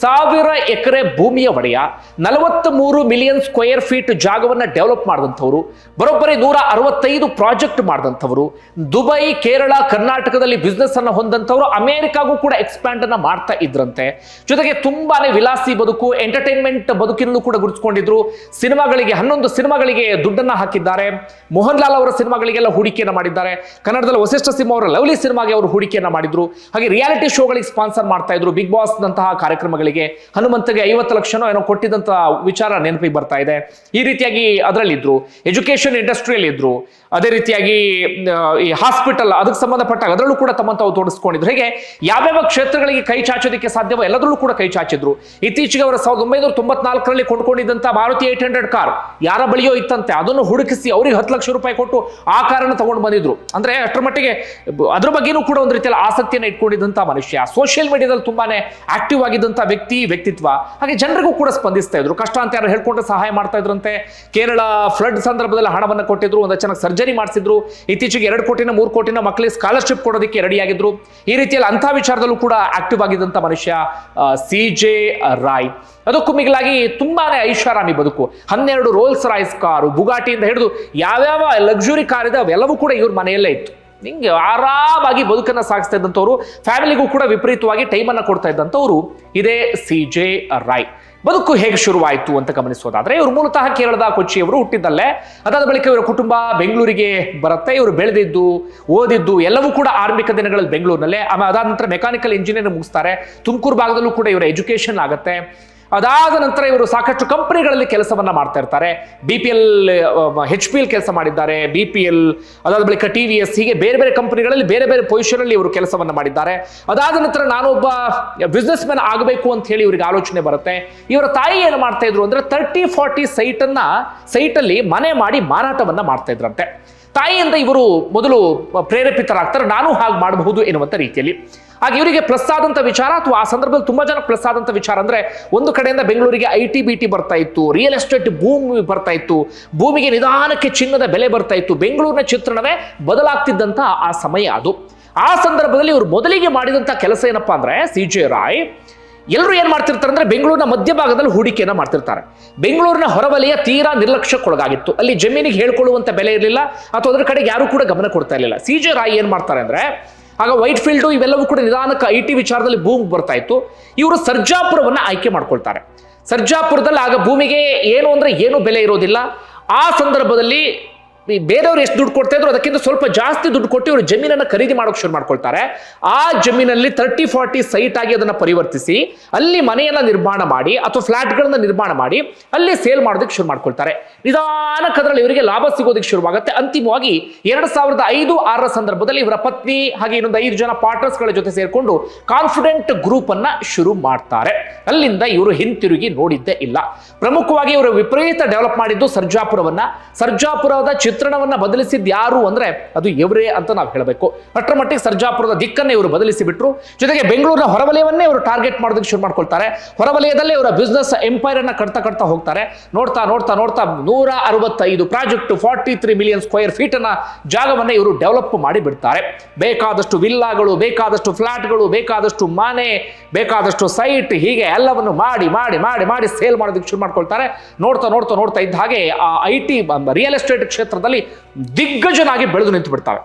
ಸಾವಿರ ಎಕರೆ ಭೂಮಿಯ ಒಡೆಯ ನಲವತ್ತ್ ಮೂರು ಮಿಲಿಯನ್ ಸ್ಕ್ವೇರ್ ಫೀಟ್ ಜಾಗವನ್ನ ಡೆವಲಪ್ ಮಾಡಿದಂಥವ್ರು, ಬರೋಬ್ಬರಿ ನೂರ ಅರವತ್ತೈದು ಪ್ರಾಜೆಕ್ಟ್ ಮಾಡಿದಂಥವ್ರು, ದುಬೈ, ಕೇರಳ, ಕರ್ನಾಟಕದಲ್ಲಿ ಬಿಸ್ನೆಸ್ ಅನ್ನು ಹೊಂದಂಥವ್ರು, ಅಮೆರಿಕಾಗೂ ಕೂಡ ಎಕ್ಸ್ಪ್ಯಾಂಡ್ ಅನ್ನ ಮಾಡ್ತಾ ಇದ್ರಂತೆ. ಜೊತೆಗೆ ತುಂಬಾನೇ ವಿಲಾಸಿ ಬದುಕು ಎಂಟರ್ಟೈನ್ಮೆಂಟ್ ಬದುಕಿನಲ್ಲೂ ಕೂಡ ಗುರುತಿಸಿಕೊಂಡಿದ್ರು. ಸಿನಿಮಾಗಳಿಗೆ, ಹನ್ನೊಂದು ಸಿನಿಮಾಗಳಿಗೆ ದುಡ್ಡನ್ನ ಹಾಕಿದ್ದಾರೆ. ಮೋಹನ್ ಲಾಲ್ ಅವರ ಸಿನಿಮಾಗಳಿಗೆಲ್ಲ ಹೂಡಿಕೆಯನ್ನು ಮಾಡಿದ್ದಾರೆ. ಕನ್ನಡದಲ್ಲಿ ವಸಿಷ್ಠ ಸಿಂಹ ಅವರ ಲವ್ಲಿ ಸಿನಿಮಾಗೆ ಅವರು ಹೂಡಿಕೆಯನ್ನ ಮಾಡಿದ್ರು. ಹಾಗೆ ರಿಯಾಲಿಟಿ ಶೋಗಳಿಗೆ ಸ್ಪಾನ್ಸರ್ ಮಾಡ್ತಾ ಇದ್ರು. ಬಿಗ್ ಬಾಸ್ ನಂತಹ ಕಾರ್ಯಕ್ರಮಗಳಿಗೆ ಹನುಮಂತಗೆ ಐವತ್ತು ಲಕ್ಷನೋ ಏನೋ ಕೊಟ್ಟಿದ್ದಂತ ವಿಚಾರ ನೆನಪಿಗೆ ಬರ್ತಾ ಇದೆ. ಈ ರೀತಿಯಾಗಿ ಅದರಲ್ಲಿದ್ರು ಎಜುಕೇಶನ್ ಇಂಡಸ್ಟ್ರಿಯಲ್ಲಿ ಇದ್ರು ಅದೇ ರೀತಿಯಾಗಿ ಈ ಹಾಸ್ಪಿಟಲ್ ಅದಕ್ಕೆ ಸಂಬಂಧಪಟ್ಟ ಅದರಲ್ಲೂ ಕೂಡ ತಮ್ಮಂತ ತಾವು ತೋಡಿಸ್ಕೊಂಡಿದ್ರು ಹೇಗೆ ಯಾವ್ಯಾವ ಕ್ಷೇತ್ರಗಳಿಗೆ ಕೈ ಚಾಚೋದಕ್ಕೆ ಸಾಧ್ಯವೋ ಎಲ್ಲದರಲ್ಲೂ ಕೂಡ ಕೈ ಚಾಚಿದ್ರು. ಇತ್ತೀಚೆಗೆ ಅವರ ಸಾವಿರದ ಒಂಬೈನೂರ ತೊಂಬತ್ನಾಲ್ಕರಲ್ಲಿ ಕೊಂಡ್ಕೊಂಡಿದ್ದಂತ ಮಾರುತಿ ಏಟ್ ಹಂಡ್ರೆಡ್ ಕಾರ್ ಯಾರ ಬಳಿಯೋ ಇತ್ತಂತೆ, ಅದನ್ನು ಹುಡುಕಿಸಿ ಅವ್ರಿಗೆ ಹತ್ತು ಲಕ್ಷ ರೂಪಾಯಿ ಕೊಟ್ಟು ಆ ಕಾರನ್ನು ತಗೊಂಡು ಬಂದಿದ್ರು. ಅಂದ್ರೆ ಅಷ್ಟರ ಮಟ್ಟಿಗೆ ಅದ್ರ ಬಗ್ಗೆನೂ ಕೂಡ ಒಂದು ರೀತಿಯಲ್ಲಿ ಆಸಕ್ತಿಯನ್ನು ಇಟ್ಕೊಂಡಿದ್ದಂತ ಮನುಷ್ಯ. ಸೋಷಿಯಲ್ ಮೀಡಿಯಾದಲ್ಲಿ ತುಂಬಾನೇ ಆಕ್ಟಿವ್ ಆಗಿದ್ದಂತ ವ್ಯಕ್ತಿ, ವ್ಯಕ್ತಿತ್ವ. ಹಾಗೆ ಜನರಿಗೂ ಕೂಡ ಸ್ಪಂದಿಸ್ತಾ ಇದ್ರು. ಕಷ್ಟ ಅಂತ ಯಾರು ಹೇಳ್ಕೊಂಡು ಸಹಾಯ ಮಾಡ್ತಾ ಇದ್ರಂತೆ. ಕೇರಳ ಫ್ಲಡ್ ಸಂದರ್ಭದಲ್ಲಿ ಹಣವನ್ನು ಕೊಟ್ಟಿದ್ರು, ಒಂದು ಚೆನ್ನಾಗಿ ಸರ್ಜರಿ ಮಾಡಿಸಿದ್ರು. ಇತ್ತೀಚೆಗೆ ಎರಡು ಕೋಟಿನ, ಮೂರು ಕೋಟಿನ ಮಕ್ಕಳಿಗೆ ಸ್ಕಾಲರ್ಶಿಪ್ ಕೊಡೋದಕ್ಕೆ ರೆಡಿ ಆಗಿದ್ರು. ಈ ರೀತಿಯಲ್ಲಿ ಅಂಥ ವಿಚಾರದಲ್ಲೂ ಕೂಡ ಆಕ್ಟಿವ್ ಆಗಿದ್ದಂಥ ಮನುಷ್ಯ ಸಿ ಜೆ ರಾಯ್. ಅದಕ್ಕೂ ಮಿಗಿಲಾಗಿ ತುಂಬಾನೇ ಐಷಾರಾಮಿ ಬದುಕು. ಹನ್ನೆರಡು ರೋಲ್ಸ್ ರಾಯ್ಸ್ ಕಾರು, ಬುಗಾಟಿಯಿಂದ ಹಿಡಿದು ಯಾವ್ಯಾವ ಲಕ್ಸುರಿ ಕಾರ್ ಇದೆ ಅವೆಲ್ಲವೂ ಕೂಡ ಇವ್ರ ಮನೆಯಲ್ಲೇ ಇತ್ತು. ನಿಂಗೆ ಆರಾಮಾಗಿ ಬದುಕನ್ನು ಸಾಗಿಸ್ತಾ ಇದ್ದಂಥವ್ರು, ಫ್ಯಾಮಿಲಿಗೂ ಕೂಡ ವಿಪರೀತವಾಗಿ ಟೈಮನ್ನು ಕೊಡ್ತಾ ಇದ್ದಂಥವ್ರು ಇದೇ ಸಿ ಜೆ ರಾಯ್. ಬದುಕು ಹೇಗೆ ಶುರುವಾಯಿತು ಅಂತ ಗಮನಿಸೋದಾದ್ರೆ, ಇವರು ಮೂಲತಃ ಕೇರಳದ ಕೊಚ್ಚಿಯವರು ಹುಟ್ಟಿದ್ದಲ್ಲೇ. ಅದಾದ ಬಳಿಕ ಇವರ ಕುಟುಂಬ ಬೆಂಗಳೂರಿಗೆ ಬರುತ್ತೆ. ಇವರು ಬೆಳೆದಿದ್ದು, ಓದಿದ್ದು, ಎಲ್ಲವೂ ಕೂಡ ಆರಂಭಿಕ ದಿನಗಳಲ್ಲಿ ಬೆಂಗಳೂರಿನಲ್ಲೇ. ಆಮೇಲೆ ಅದಾದ ನಂತರ ಮೆಕ್ಯಾನಿಕಲ್ ಇಂಜಿನಿಯರ್ ಮುಗಿಸ್ತಾರೆ. ತುಮಕೂರು ಭಾಗದಲ್ಲೂ ಕೂಡ ಇವರ ಎಜುಕೇಶನ್ ಆಗುತ್ತೆ. ಅದಾದ ನಂತರ ಇವರು ಸಾಕಷ್ಟು ಕಂಪನಿಗಳಲ್ಲಿ ಕೆಲಸವನ್ನ ಮಾಡ್ತಾ ಇರ್ತಾರೆ. B P L H P L ಕೆಲಸ ಮಾಡಿದ್ದಾರೆ. ಬಿ ಪಿ ಎಲ್ ಅದಾದ ಬಳಿಕ ಟಿ ವಿ ಎಸ್ ಹೀಗೆ ಬೇರೆ ಬೇರೆ ಕಂಪನಿಗಳಲ್ಲಿ ಬೇರೆ ಬೇರೆ ಪೊಸಿಷನ್ ಅಲ್ಲಿ ಇವರು ಕೆಲಸವನ್ನ ಮಾಡಿದ್ದಾರೆ. ಅದಾದ ನಂತರ ನಾನೊಬ್ಬ ಬಿಸ್ನೆಸ್ ಮ್ಯಾನ್ ಆಗಬೇಕು ಅಂತ ಹೇಳಿ ಇವರಿಗೆ ಆಲೋಚನೆ ಬರುತ್ತೆ. ಇವರ ತಾಯಿ ಏನು ಮಾಡ್ತಾ ಇದ್ರು ಅಂದ್ರೆ ತರ್ಟಿ ಫಾರ್ಟಿ ಸೈಟ್ ಅನ್ನ ಸೈಟ್ ಅಲ್ಲಿ ಮನೆ ಮಾಡಿ ಮಾರಾಟವನ್ನ ಮಾಡ್ತಾ ಇದ್ರಂತೆ. ತಾಯಿಯಿಂದ ಇವರು ಮೊದಲು ಪ್ರೇರೇಪಿತರಾಗ್ತಾರೆ. ನಾನು ಹಾಗೆ ಮಾಡಬಹುದು ಎನ್ನುವಂಥ ರೀತಿಯಲ್ಲಿ. ಹಾಗೆ ಇವರಿಗೆ ಪ್ಲಸ್ ಆದಂತ ವಿಚಾರ ಅಥವಾ ಆ ಸಂದರ್ಭದಲ್ಲಿ ತುಂಬಾ ಜನ ಪ್ಲಸ್ ಆದಂತ ವಿಚಾರ ಅಂದರೆ ಒಂದು ಕಡೆಯಿಂದ ಬೆಂಗಳೂರಿಗೆ ಐ ಟಿ ಬಿ ಟಿ ಬರ್ತಾ ಇತ್ತು ರಿಯಲ್ ಎಸ್ಟೇಟ್ ಭೂಮಿ ಬರ್ತಾ ಇತ್ತು, ಭೂಮಿಗೆ ನಿಧಾನಕ್ಕೆ ಚಿನ್ನದ ಬೆಲೆ ಬರ್ತಾ ಇತ್ತು, ಬೆಂಗಳೂರಿನ ಚಿತ್ರಣವೇ ಬದಲಾಗ್ತಿದ್ದಂತ ಆ ಸಮಯ ಅದು. ಆ ಸಂದರ್ಭದಲ್ಲಿ ಇವರು ಮೊದಲಿಗೆ ಮಾಡಿದಂತ ಕೆಲಸ ಏನಪ್ಪಾ ಅಂದ್ರೆ ಸಿ ಜೆ ರಾಯ್ ಎಲ್ಲರೂ ಏನು ಮಾಡ್ತಿರ್ತಾರೆ ಅಂದರೆ ಬೆಂಗಳೂರಿನ ಮಧ್ಯಭಾಗದಲ್ಲಿ ಹೂಡಿಕೆಯನ್ನು ಮಾಡ್ತಿರ್ತಾರೆ. ಬೆಂಗಳೂರಿನ ಹೊರವಲಯ ತೀರಾ ನಿರ್ಲಕ್ಷ್ಯಕ್ಕೊಳಗಾಗಿತ್ತು. ಅಲ್ಲಿ ಜಮೀನಿಗೆ ಹೇಳ್ಕೊಳ್ಳುವಂಥ ಬೆಲೆ ಇರಲಿಲ್ಲ, ಅಥವಾ ಅದರ ಕಡೆಗೆ ಯಾರೂ ಕೂಡ ಗಮನ ಕೊಡ್ತಾ ಇರಲಿಲ್ಲ. ಸಿ ಜೆ ರಾಯ್ ಏನು ಮಾಡ್ತಾರೆ ಅಂದರೆ, ಆಗ ವೈಟ್ ಫೀಲ್ಡು ಇವೆಲ್ಲವೂ ಕೂಡ ನಿಧಾನಕ್ಕೆ ಐ ಟಿ ವಿಚಾರದಲ್ಲಿ ಭೂಮಿ ಬರ್ತಾ ಇತ್ತು. ಇವರು ಸರ್ಜಾಪುರವನ್ನು ಆಯ್ಕೆ ಮಾಡ್ಕೊಳ್ತಾರೆ. ಸರ್ಜಾಪುರದಲ್ಲಿ ಆಗ ಭೂಮಿಗೆ ಏನು ಅಂದರೆ ಏನು ಬೆಲೆ ಇರೋದಿಲ್ಲ. ಆ ಸಂದರ್ಭದಲ್ಲಿ ಈ ಬೇರೆಯವರು ಎಷ್ಟು ದುಡ್ಡು ಕೊಡ್ತಾ ಇದ್ರು ಅದಕ್ಕಿಂತ ಸ್ವಲ್ಪ ಜಾಸ್ತಿ ದುಡ್ಡು ಕೊಟ್ಟು ಇವರು ಜಮೀನನ್ನ ಖರೀದಿ ಮಾಡೋಕೆ ಶುರು ಮಾಡ್ಕೊಳ್ತಾರೆ. ಆ ಜಮೀನಲ್ಲಿ ತರ್ಟಿ ಫಾರ್ಟಿ ಸೈಟ್ ಆಗಿ ಅದನ್ನ ಪರಿವರ್ತಿಸಿ, ಅಲ್ಲಿ ಮನೆಯನ್ನ ನಿರ್ಮಾಣ ಮಾಡಿ ಅಥವಾ ಫ್ಲಾಟ್ಗಳನ್ನ ನಿರ್ಮಾಣ ಮಾಡಿ, ಅಲ್ಲಿ ಸೇಲ್ ಮಾಡೋದಕ್ಕೆ ಶುರು ಮಾಡ್ಕೊಳ್ತಾರೆ. ನಿಧಾನಕ್ಕೆ ಅದರಲ್ಲಿ ಇವರಿಗೆ ಲಾಭ ಸಿಗೋದಕ್ಕೆ ಶುರುವಾಗುತ್ತೆ. ಅಂತಿಮವಾಗಿ ಎರಡ್ ಸಾವಿರದ ಐದು, ಆರರ ಸಂದರ್ಭದಲ್ಲಿ ಇವರ ಪತ್ನಿ ಹಾಗೆ ಇನ್ನೊಂದು ಐದು ಜನ ಪಾರ್ಟ್ನರ್ಸ್ಗಳ ಜೊತೆ ಸೇರಿಕೊಂಡು ಕಾನ್ಫಿಡೆಂಟ್ ಗ್ರೂಪ್ ಅನ್ನ ಶುರು ಮಾಡ್ತಾರೆ. ಅಲ್ಲಿಂದ ಇವರು ಹಿಂತಿರುಗಿ ನೋಡಿದ್ದೇ ಇಲ್ಲ. ಪ್ರಮುಖವಾಗಿ ಇವರು ವಿಪರೀತ ಡೆವಲಪ್ ಮಾಡಿದ್ದು ಸರ್ಜಾಪುರವನ್ನ. ಸರ್ಜಾಪುರದ ಚಿತ್ರಣವನ್ನ ಬದಲಿಸಿದ್ದು ಯಾರು ಅಂದ್ರೆ ಅದು ಇವರೇ ಅಂತ ನಾವು ಹೇಳಬೇಕು. ಅಷ್ಟರ ಸರ್ಜಾಪುರದ ದಿಕ್ಕನ್ನ ಇವರು ಬದಲಿಸಿ ಬಿಟ್ರು. ಜೊತೆಗೆ ಬೆಂಗಳೂರಿನ ಹೊರವಲಯವನ್ನೇ ಇವರು ಟಾರ್ಗೆಟ್ ಮಾಡೋದಕ್ಕೆ ಶುರು ಮಾಡ್ಕೊಳ್ತಾರೆ. ಹೊರವಲಯದಲ್ಲೇ ಇವರ ಬಿಸ್ನೆಸ್ ಎಂಪೈರ್ ಅನ್ನ ಕಟ್ತಾ ಕಟ್ತಾ ಹೋಗ್ತಾರೆ. ನೋಡ್ತಾ ನೋಡ್ತಾ ನೋಡ್ತಾ ನೂರ ಅರವತ್ತೈದು project forty three million square feet ಅನ್ನ ಜಾಗವನ್ನ ಇವರು ಡೆವಲಪ್ ಮಾಡಿ ಬಿಡ್ತಾರೆ. ಬೇಕಾದಷ್ಟು ವಿಲ್ಲಾಗಳು ಬೇಕಾದಷ್ಟು ಫ್ಲಾಟ್ಗಳು ಬೇಕಾದಷ್ಟು ಮನೆ, ಬೇಕಾದಷ್ಟು ಸೈಟ್ ಹೀಗೆ ಎಲ್ಲವನ್ನು ಮಾಡಿ ಮಾಡಿ ಮಾಡಿ ಮಾಡಿ ಸೇಲ್ ಮಾಡೋದಕ್ಕೆ ಶುರು ಮಾಡ್ಕೊಳ್ತಾರೆ. ನೋಡ್ತಾ ನೋಡ್ತಾ ನೋಡ್ತಾ ಇದ್ದ ಹಾಗೆ ಆ ಐ ರಿಯಲ್ ಎಸ್ಟೇಟ್ ಕ್ಷೇತ್ರದಲ್ಲಿ ದಿಗ್ಗಜನಾಗಿ ಬೆಳೆದು ನಿಂತು ಬಿಡ್ತಾರೆ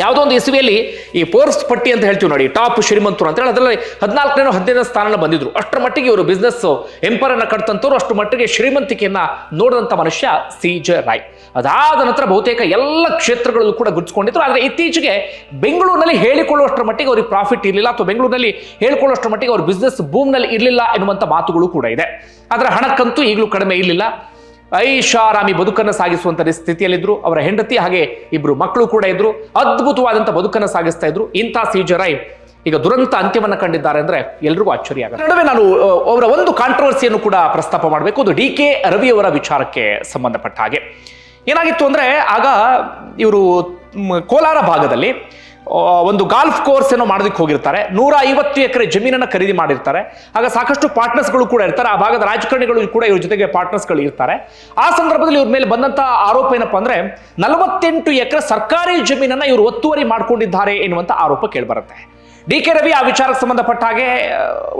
ಯಾವುದೋ ಒಂದು ಇಸುವಿಯಲ್ಲಿ ಈ ಪೋರ್ಸ್ ಪಟ್ಟಿ ಅಂತ ಹೇಳ್ತೀವಿ ನೋಡಿ, ಟಾಪ್ ಶ್ರೀಮಂತರು ಅಂತ ಹೇಳಿ ಅದರಲ್ಲಿ ಹದಿನಾಲ್ಕನೇ ಹದಿನೈದನೇ ಸ್ಥಾನ ಬಂದಿದ್ರು. ಅಷ್ಟರ ಮಟ್ಟಿಗೆ ಇವರು ಬಿಸ್ನೆಸ್ ಎಂಪರ್ ಅನ್ನು ಕಟ್ತಂತವ್ರು, ಅಷ್ಟು ಮಟ್ಟಿಗೆ ಶ್ರೀಮಂತಿಕೆಯನ್ನ ನೋಡಿದಂಥ ಮನುಷ್ಯ ಸಿ ಜೆ ರಾಯ್. ಅದಾದ ನಂತರ ಬಹುತೇಕ ಎಲ್ಲ ಕ್ಷೇತ್ರಗಳಲ್ಲೂ ಕೂಡ ಗುರುತಿಸ್ಕೊಂಡಿದ್ರು. ಆದರೆ ಇತ್ತೀಚೆಗೆ ಬೆಂಗಳೂರಿನಲ್ಲಿ ಹೇಳಿಕೊಳ್ಳುವಷ್ಟರ ಮಟ್ಟಿಗೆ ಅವ್ರಿಗೆ ಪ್ರಾಫಿಟ್ ಇರಲಿಲ್ಲ ಅಥವಾ ಬೆಂಗಳೂರಿನಲ್ಲಿ ಹೇಳಿಕೊಳ್ಳುವಷ್ಟರ ಮಟ್ಟಿಗೆ ಅವ್ರ ಬಿಸ್ನೆಸ್ ಭೂಮಿನಲ್ಲಿ ಇರಲಿಲ್ಲ ಎನ್ನುವಂಥ ಮಾತುಗಳು ಕೂಡ ಇದೆ. ಅದರ ಹಣಕ್ಕಂತೂ ಈಗಲೂ ಕಡಿಮೆ ಇರಲಿಲ್ಲ. ಐಷಾರಾಮಿ ಬದುಕನ್ನು ಸಾಗಿಸುವಂತ ಸ್ಥಿತಿಯಲ್ಲಿದ್ರು, ಅವರ ಹೆಂಡತಿ ಹಾಗೆ ಇಬ್ರು ಮಕ್ಕಳು ಕೂಡ ಇದ್ರು, ಅದ್ಭುತವಾದಂತ ಬದುಕನ್ನು ಸಾಗಿಸ್ತಾ ಇದ್ರು. ಇಂಥ ಸೀಜರಾಯ್ ಈಗ ದುರಂತ ಅಂತ್ಯವನ್ನು ಕಂಡಿದ್ದಾರೆ ಅಂದ್ರೆ ಎಲ್ರಿಗೂ ಆಶ್ಚರ್ಯ ಆಗುತ್ತೆ. ನಡುವೆ ನಾನು ಅವರ ಒಂದು ಕಾಂಟ್ರವರ್ಸಿಯನ್ನು ಕೂಡ ಪ್ರಸ್ತಾಪ ಮಾಡಬೇಕು. ಅದು ಡಿ ಕೆ ರವಿಯವರ ವಿಚಾರಕ್ಕೆ ಸಂಬಂಧಪಟ್ಟ ಹಾಗೆ. ಏನಾಗಿತ್ತು ಅಂದ್ರೆ, ಆಗ ಇವರು ಕೋಲಾರ ಭಾಗದಲ್ಲಿ ಒಂದು ಗಾಲ್ಫ್ ಕೋರ್ಸ್ ಏನೋ ಮಾಡೋದಕ್ಕೆ ಹೋಗಿರ್ತಾರೆ. ನೂರ ಐವತ್ತು ಎಕರೆ ಜಮೀನನ್ನು ಖರೀದಿ ಮಾಡಿರ್ತಾರೆ. ಆಗ ಸಾಕಷ್ಟು ಪಾರ್ಟ್ನರ್ಸ್ಗಳು ಕೂಡ ಇರ್ತಾರೆ. ಆ ಭಾಗದ ರಾಜಕಾರಣಿಗಳು ಕೂಡ ಇವ್ರ ಜೊತೆಗೆ ಪಾರ್ಟ್ನರ್ಸ್ಗಳು ಇರ್ತಾರೆ. ಆ ಸಂದರ್ಭದಲ್ಲಿ ಇವ್ರ ಮೇಲೆ ಬಂದಂತಹ ಆರೋಪ ಏನಪ್ಪಾ ಅಂದ್ರೆ, ನಲವತ್ತೆಂಟು ಎಕರೆ ಸರ್ಕಾರಿ ಜಮೀನನ್ನ ಇವರು ಒತ್ತುವರಿ ಮಾಡ್ಕೊಂಡಿದ್ದಾರೆ ಎನ್ನುವಂಥ ಆರೋಪ ಕೇಳಿಬರುತ್ತೆ. ಡಿ ಕೆ ರವಿ ಆ ವಿಚಾರಕ್ಕೆ ಸಂಬಂಧಪಟ್ಟ ಹಾಗೆ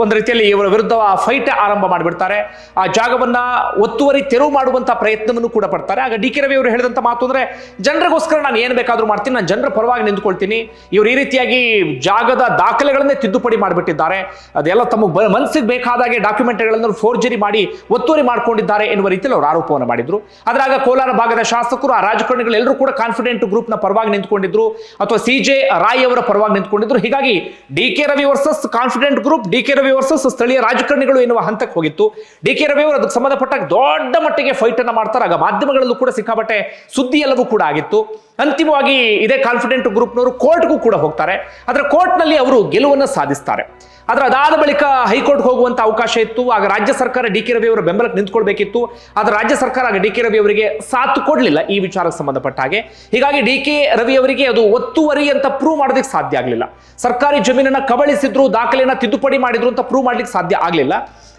ಒಂದು ರೀತಿಯಲ್ಲಿ ಇವರ ವಿರುದ್ಧ ಫೈಟ್ ಆರಂಭ ಮಾಡಿಬಿಡ್ತಾರೆ. ಆ ಜಾಗವನ್ನ ಒತ್ತುವರಿ ತೆರವು ಮಾಡುವಂತ ಪ್ರಯತ್ನವನ್ನು ಕೂಡ ಪಡ್ತಾರೆ. ಆಗ ಡಿ ಕೆ ರವಿ ಅವರು ಹೇಳಿದಂತ ಮಾತು ಅಂದ್ರೆ, ಜನರಿಗೋಸ್ಕರ ನಾನು ಏನು ಬೇಕಾದ್ರೂ ಮಾಡ್ತೀನಿ. ನಾನು ಜನರ ಪರವಾಗಿ ನಿಂತ್ಕೊಳ್ತೀನಿ. ಇವರು ಈ ರೀತಿಯಾಗಿ ಜಾಗದ ದಾಖಲೆಗಳನ್ನೇ ತಿದ್ದುಪಡಿ ಮಾಡಿಬಿಟ್ಟಿದ್ದಾರೆ. ಅದೆಲ್ಲ ತಮ್ಮ ಮನಸ್ಸಿಗೆ ಬೇಕಾದಾಗೆ ಡಾಕ್ಯುಮೆಂಟ್ಗಳನ್ನು ಫೋರ್ಜರಿ ಮಾಡಿ ಒತ್ತುವರಿ ಮಾಡ್ಕೊಂಡಿದ್ದಾರೆ ಎನ್ನುವ ರೀತಿಯಲ್ಲಿ ಅವರು ಆರೋಪವನ್ನು ಮಾಡಿದ್ರು. ಆದ್ರೆ ಆಗ ಕೋಲಾರ ಭಾಗದ ಶಾಸಕರು, ಆ ರಾಜಕಾರಣಿಗಳು ಎಲ್ಲರೂ ಕೂಡ ಕಾನ್ಫಿಡೆಂಟ್ ಗ್ರೂಪ್ನ ಪರವಾಗಿ ನಿಂತ್ಕೊಂಡಿದ್ರು. ಅಥವಾ ಸಿ ಜೆ ರಾಯ್ ಅವರ ಪರವಾಗಿ ನಿಂತ್ಕೊಂಡಿದ್ರು. ಹೀಗಾಗಿ D K Ravi versus confident group, D K Ravi versus ಸ್ಥಳೀಯ ರಾಜಕಾರಣಿಗಳು ಎನ್ನುವ ಹಂತಕ್ಕೆ ಹೋಗಿತ್ತು. ಡಿ ಕೆ ರವಿ ಅವರು ಅದಕ್ಕೆ ಸಂಬಂಧಪಟ್ಟ ದೊಡ್ಡ ಮಟ್ಟಿಗೆ ಫೈಟ್ ಅನ್ನ ಮಾಡ್ತಾರೆ. ಆಗ ಮಾಧ್ಯಮಗಳಲ್ಲೂ ಕೂಡ ಸಿಕ್ಕಾಪಟ್ಟೆ ಸುದ್ದಿ ಎಲ್ಲವೂ ಕೂಡ ಆಗಿತ್ತು. ಅಂತಿಮವಾಗಿ ಇದೇ ಕಾನ್ಫಿಡೆಂಟ್ ಗ್ರೂಪ್ನವರು ಕೋರ್ಟ್ಗೂ ಕೂಡ ಹೋಗ್ತಾರೆ. ಆದರೆ ಕೋರ್ಟ್ನಲ್ಲಿ ಅವರು ಗೆಲುವನ್ನು ಸಾಧಿಸ್ತಾರೆ. ಆದ್ರೆ ಅದಾದ ಬಳಿಕ ಹೈಕೋರ್ಟ್ ಹೋಗುವಂತ ಅವಕಾಶ ಇತ್ತು. ಆಗ ರಾಜ್ಯ ಸರ್ಕಾರ ಡಿ ಕೆ ರವಿ ಅವರ ಬೆಂಬಲಕ್ಕೆ ನಿಂತ್ಕೊಳ್ಬೇಕಿತ್ತು. ಆದ್ರೆ ರಾಜ್ಯ ಸರ್ಕಾರ ಆಗ ಡಿ ಕೆ ರವಿ ಅವರಿಗೆ ಸಾಥ್ ಕೊಡಲಿಲ್ಲ ಈ ವಿಚಾರಕ್ಕೆ ಸಂಬಂಧಪಟ್ಟ ಹಾಗೆ. ಹೀಗಾಗಿ ಡಿ ಕೆ ರವಿ ಅವರಿಗೆ ಅದು ಒತ್ತುವರಿ ಅಂತ ಪ್ರೂವ್ ಮಾಡೋದಕ್ಕೆ ಸಾಧ್ಯ ಆಗಲಿಲ್ಲ. ಸರ್ಕಾರಿ ಜಮೀನನ್ನ ಕಬಳಿಸಿದ್ರು, ದಾಖಲೆಯನ್ನ ತಿದ್ದುಪಡಿ ಮಾಡಿದ್ರು ಅಂತ ಪ್ರೂವ್ ಮಾಡ್ಲಿಕ್ಕೆ ಸಾಧ್ಯ ಆಗಲಿಲ್ಲ.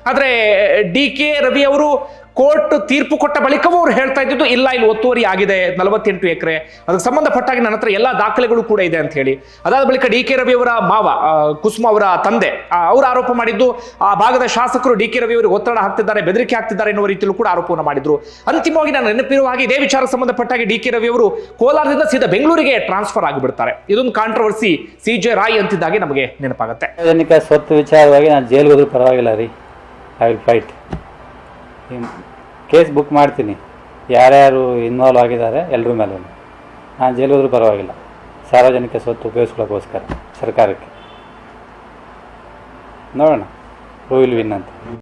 ಆದರೆ ಡಿ ಕೆ ರವಿ ಅವರು ಕೋರ್ಟ್ ತೀರ್ಪು ಕೊಟ್ಟ ಬಳಿಕವೂ ಅವ್ರು ಹೇಳ್ತಾ ಇದ್ದಿದ್ದು, ಇಲ್ಲ, ಇಲ್ಲಿ ಒತ್ತುವರಿ ಆಗಿದೆ, ನಲವತ್ತೆಂಟು ಎಕರೆ. ಅದಕ್ಕೆ ಸಂಬಂಧಪಟ್ಟಾಗಿ ನನ್ನ ಹತ್ರ ಎಲ್ಲ ದಾಖಲೆಗಳು ಕೂಡ ಇದೆ ಅಂತ ಹೇಳಿ. ಅದಾದ ಬಳಿಕ ಡಿ ಕೆ ರವಿ ಅವರ ಮಾವ ಕುಸುಮ ಅವರ ತಂದೆ ಅವರು ಆರೋಪ ಮಾಡಿದ್ದು, ಆ ಭಾಗದ ಶಾಸಕರು ಡಿ ಕೆ ರವಿ ಅವರಿಗೆ ಒತ್ತಡ ಹಾಕ್ತಿದ್ದಾರೆ, ಬೆದರಿಕೆ ಹಾಕ್ತಿದ್ದಾರೆ ಎನ್ನುವ ರೀತಿಯಲ್ಲೂ ಕೂಡ ಆರೋಪವನ್ನು ಮಾಡಿದ್ರು. ಅಂತಿಮವಾಗಿ ನಾನು ನೆನಪಿರುವ ಹಾಗೆ ಇದೇ ವಿಚಾರಕ್ಕೆ ಸಂಬಂಧಪಟ್ಟಾಗಿ ಡಿ ಕೆ ರವಿ ಅವರು ಕೋಲಾರದಿಂದ ಸೀದಾ ಬೆಂಗಳೂರಿಗೆ ಟ್ರಾನ್ಸ್ಫರ್ ಆಗಿಬಿಡ್ತಾರೆ. ಇದೊಂದು ಕಾಂಟ್ರವರ್ಸಿ ಸಿ ಜೆ ರಾಯ್ ಅಂತಿದ್ದಾಗಿ ನಮಗೆ ನೆನಪಾಗುತ್ತೆ. ಸ್ವತ್ತು ವಿಚಾರವಾಗಿ ನಾನು ಜೈಲ್ಗೆ ಹೋದ್ರೂ ಪರವಾಗಿಲ್ಲ ರೀ. I will fight case book ಮಾಡ್ತೀನಿ. ಯಾರ್ಯಾರು ಇನ್ವಾಲ್ವ್ ಆಗಿದ್ದಾರೆ ಎಲ್ಲರೂ ಮೇಲೆ ನಾನು ಜೈಲು ಹೋದ್ರೂ ಪರವಾಗಿಲ್ಲ. ಸಾರ್ವಜನಿಕ ಸ್ವತ್ತು ಉಪಯೋಗಿಸ್ಕೊಳ್ಳೋಕ್ಕೋಸ್ಕರ ಸರ್ಕಾರಕ್ಕೆ. ನೋಡೋಣ. ಹೂ ವಿಲ್ ವಿನ್ ಅಂತ.